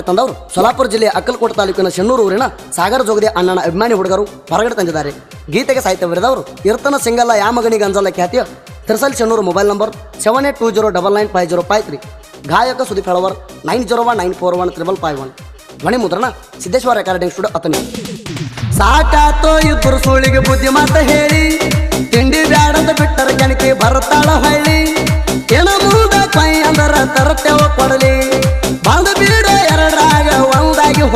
ತಂದವರು. ಸೋಲಾಪುರ ಜಿಲ್ಲೆಯ ಅಕ್ಕಲಕೋಟ ತಾಲೂಕಿನ ಶೆಣ್ಣೂರು ಊರಿನ ಸಾಗರ ಜೋಗದಿ ಅಣ್ಣನ ಅಭಿಮಾನಿ ಹುಡುಗರು ಹೊರಗಡೆ ತಂದಿದ್ದಾರೆ. ಗೀತೆಗೆ ಸಾಹಿತ್ಯ ಬರೆದವರು ಇರ್ತನ ಸಿಂಗಲ್ಲ ಯಾಮಗಣಿ ಗಂಜಲ ಖ್ಯಾತಿಯ ತಿರ್ಸಲ್ ಶೆಣ್ಣೂರು mobile number seven eight two zero double nine five zero five three. ಗಾಯಕ Sudeep Helavar nine zero one nine four one triple five one. ಧ್ವನಿ ಮುದ್ರಣ ಸಿದ್ದೇಶ್ವರ ರೆಕಾರ್ಡಿಂಗ್ ಸ್ಟುಡಿಯೋ ಅತನಿ ಸಾಕಾತೋ ಇಬ್ಬರು ಸುಳಿಗೆ ಬುದ್ಧಿ ಮಾತ ಹೇಳಿ, ತಿಂಡಿ ಬ್ಯಾಡದ ಬಿಟ್ಟರ ಕಣಕ್ಕೆ ಬರ್ತಾಳ ಹಳ್ಳಿ.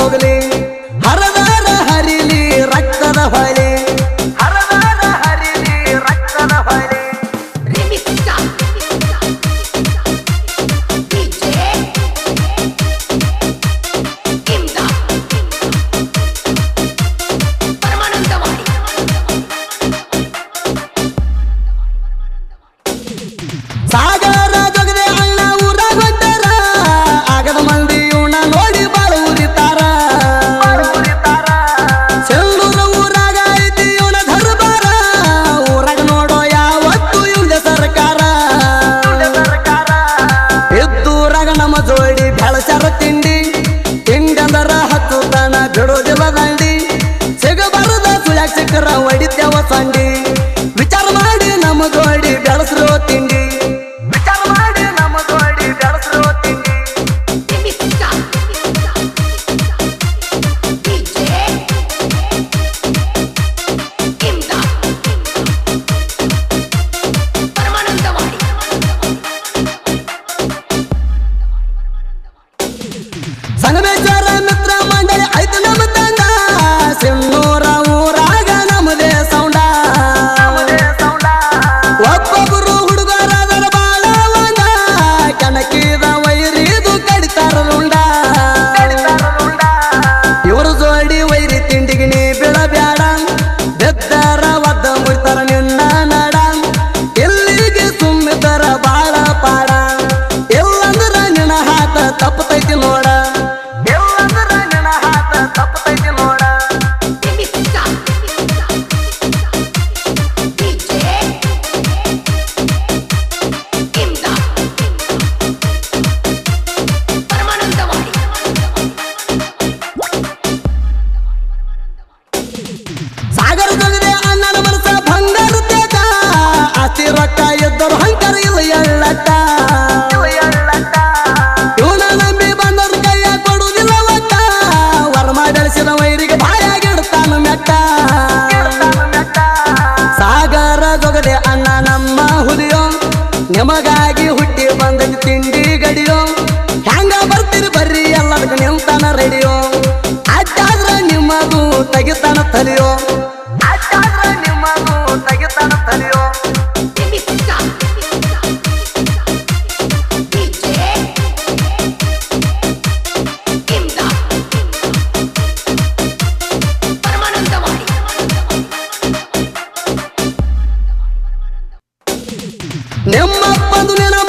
struggling. ರಡೋದಿಲ್ಲ ದಾಂಡಿ ಸಿಗಬಾರದ ಸುಳ್ಯಾಕ ಸಿಕ್ಕರ ಹೊಡಿತೇವ ಸಂಡಿ. ಮಗಾಗಿ ಹುಟ್ಟಿ ಬಂದ ತಿಂಡಿ ಗಡಿಯೋ. ಹ್ಯಾಂಗ ಬರ್ತೀರಿ ಬರ್ರಿ ಎಲ್ಲದಕ್ಕೆ ನಿಂತಾನ ರೆಡಿಯೋ. ಅಜ್ಜಾದ್ರ ನಿಮ್ಮದು ತೆಗಿತಾನ ತಲಿಯೋ. ನೆಮ್ಮಪ್ಪದು ನೆನಪ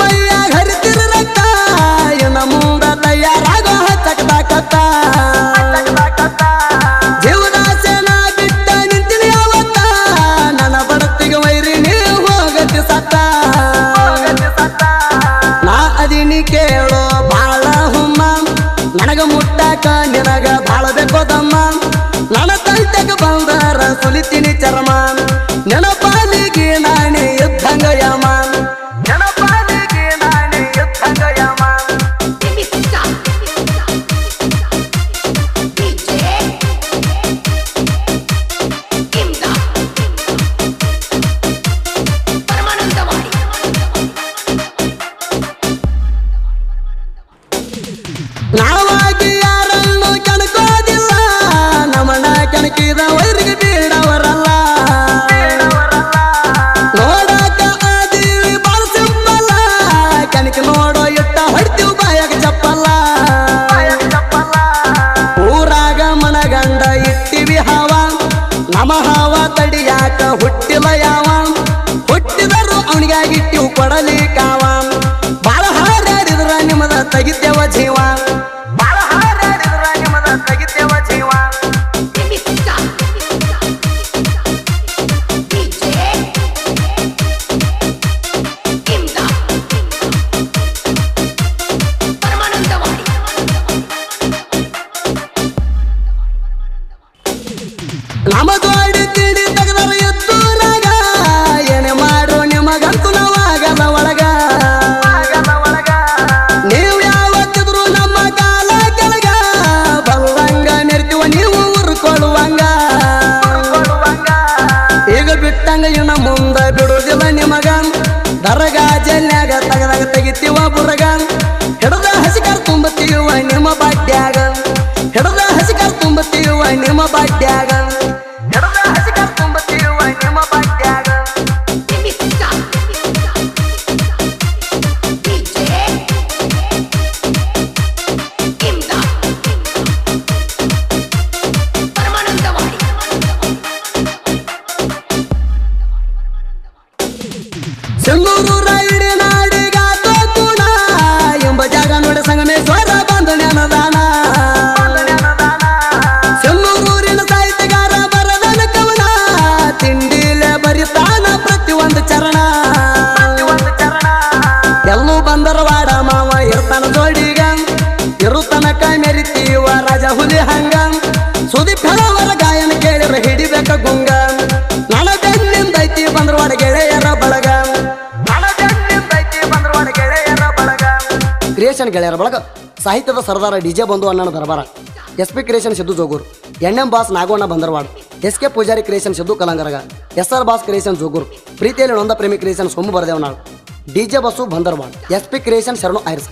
ಹಸಿಕಾರ್ ತುಂಬುತ್ತೀವ ನಿಮ್ಮ ಬಾಡ್ಯಾಗ ಹಿಡದ ಹಸಿಕಾರ್ ತುಂಬುತ್ತೀವ ಇರುತನಕ ಮೆರಿತೀವ ರಾಜ ಹುಲಿ ಹಂಗ. ಸುದೀಪ್ ಗಾಯನ ಕೇಳಿರ ಹಿಡಿಬೇಕ ಗುಂಗ. ನಳ ಬೆನ್ನಿಂದೈತಿ ಬಂದ್ರವಾಡ ಬಳಗ. ಬಂದ್ರವಾಡ ಗೆಳೆಯರ ಬಳಗ. ಕ್ರಿಯೇಷನ್ ಗೆಳೆಯರ ಬಳಗ. ಸಾಹಿತ್ಯದ ಸರ್ದಾರ ಡಿ ಜೆ ಬಂಧು ಅಣ್ಣನ ದರಬಾರ. S P creation Siddu Jogur. N M boss ನಾಗೋಣ Bandarwad. S K Pujari creation Siddu ಕಲಂಗರಗ. S R boss creation Jogur. ಪ್ರೀತಿಯಲ್ಲಿ ನೊಂದ ಪ್ರೇಮಿ creation Somu Baradevanal. DJ Basu Bandarwad. S P creation Sharanu years